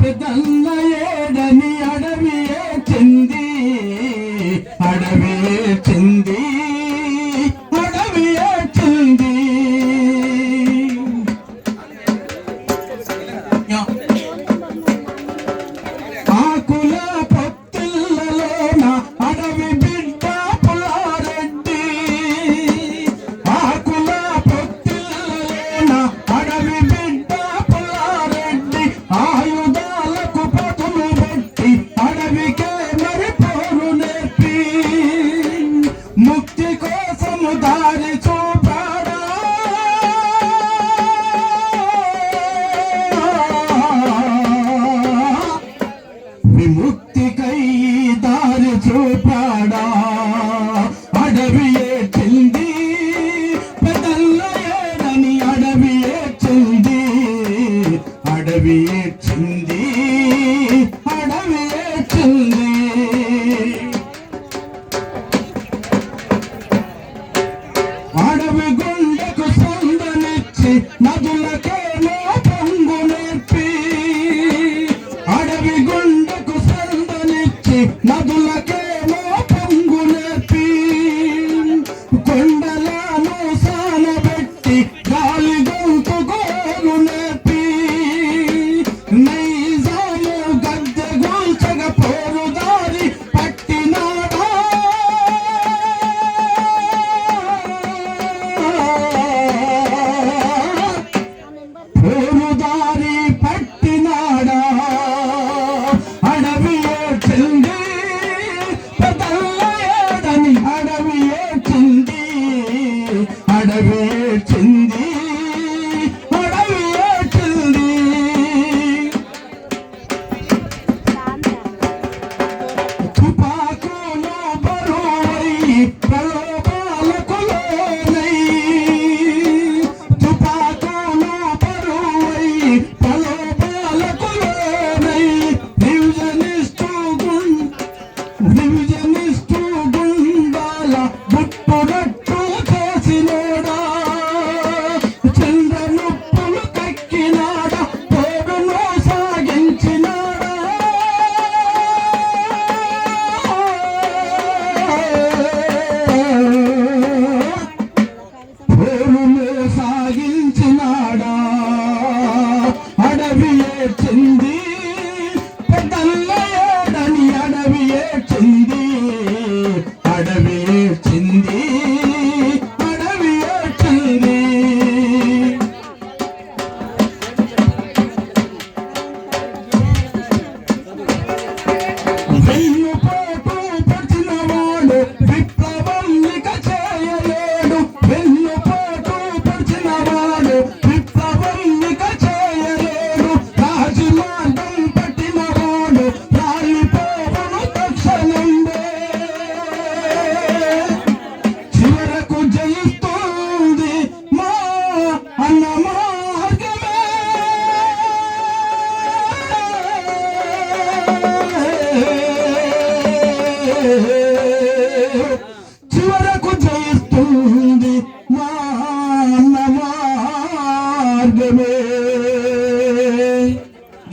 పెద్దయ్యేడని అడవి దారి చూపాడా? విముక్తికై దారి చూపాడా? అడవి ఏడ్చింది పెదల్లో ఏడని అడవి ఏడ్చింది అడవి ఏడ్చింది చేసి నదులకేమో పొంగు నేర్పి అడవి గుండెకు సందనిచ్చి నదులకే ఆడవేర్చింది சிந்தி அடவே சிந்தி হে